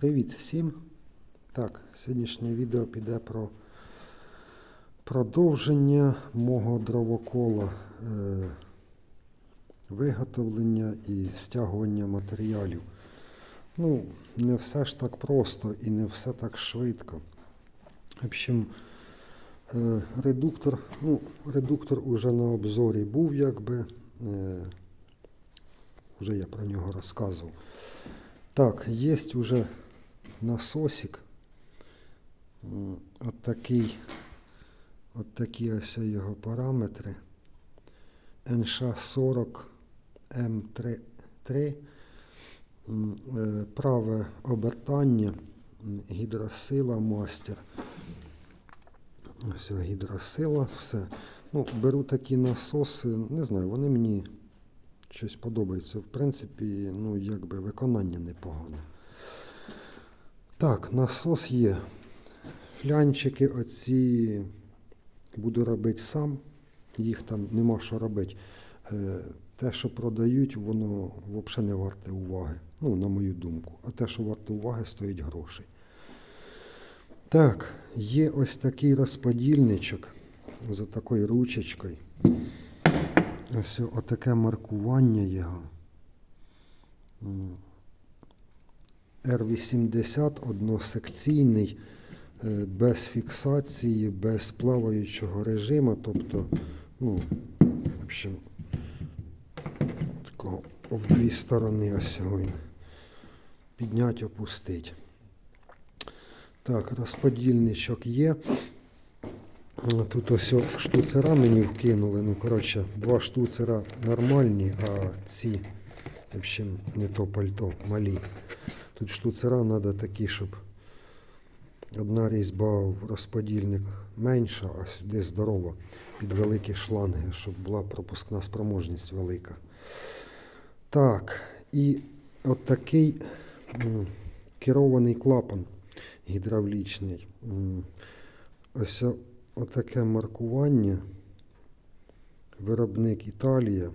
Привіт всім! Так, сьогоднішнє відео піде про продовження мого дровокола, е, виготовлення і стягування матеріалів. Ну, не все ж так просто і не все так швидко. В общем, е, редуктор, ну, редуктор уже на обзорі був, якби. Е, вже я про нього розказував. Так, є вже насосик. От такий, от такі ось його параметри. NШ40 М3, 3, М, е, праве обертання, гідросила мастер. Ось гідросила, все. Ну, беру такі насоси, не знаю, вони мені щось подобається. В принципі, ну, якби виконання непогане. Так, насос є. Флянчики оці буду робити сам. Їх там нема що робити. Е, Те, що продають, воно взагалі не варте уваги. Ну, на мою думку. А те, що варте уваги, стоїть грошей. Так, є ось такий розподільничок за такою ручечкою. Ось отаке маркування його. М. R80 односекційний, е, без фіксації, без плаваючого режиму. Тобто, ну, в общем, такого в дві сторони ось його. Піднять, опустить. Так, розподільничок є. Тут ось штуцера мені вкинули. Ну, коротше, два штуцера нормальні, а ці, в общем, не то пальто, малі. Тут штуцера треба такі, щоб одна різьба в розподільник менша, а сюди здорова, під великі шланги, щоб була пропускна спроможність велика. Так, і от такий керований клапан гідравлічний. Ось отаке маркування. Виробник Італія.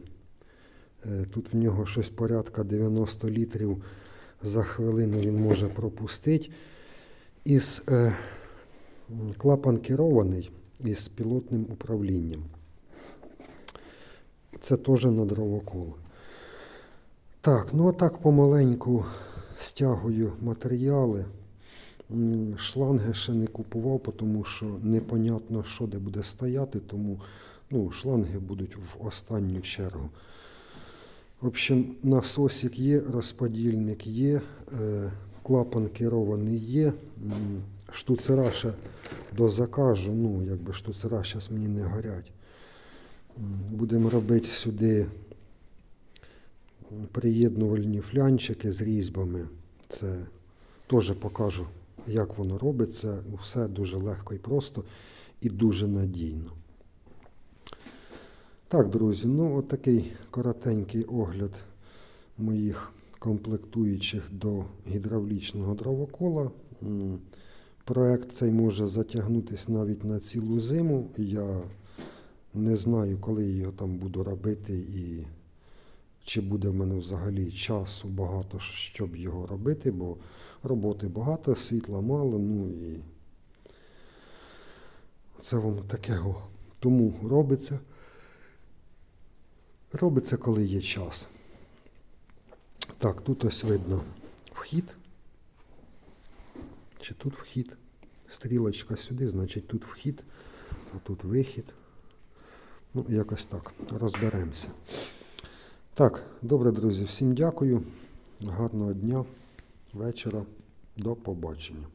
Е, Тут в нього щось порядка 90 літрів за хвилину він може пропустити. Із е, клапан керований із пілотним управлінням. Це теж на дровокол. Так, ну а так помаленьку стягую матеріали. Шланги ще не купував, тому що непонятно, що де буде стояти, тому ну, шланги будуть в останню чергу. В общем, насосик є, розподільник є, е, клапан керований є. Штуцера ще дозакажу, ну, якби штуцера зараз мені не горять. Будемо робити сюди приєднувальні флянчики з різьбами. Це теж покажу, як воно робиться. Все дуже легко і просто і дуже надійно. Так, друзі, ну от такий коротенький огляд моїх комплектуючих до гідравлічного дровокола. Проект цей може затягнутися навіть на цілу зиму. Я не знаю, коли його там буду робити і чи буде в мене взагалі часу багато, щоб його робити, бо роботи багато, світла мало, ну і це воно таке. Тому робиться. Робиться, коли є час. Так, тут ось видно вхід. Чи тут вхід? Стрілочка сюди, значить тут вхід, а тут вихід. Ну, якось так. Розберемося. Так, добре, друзі, всім дякую. Гарного дня, вечора. До побачення.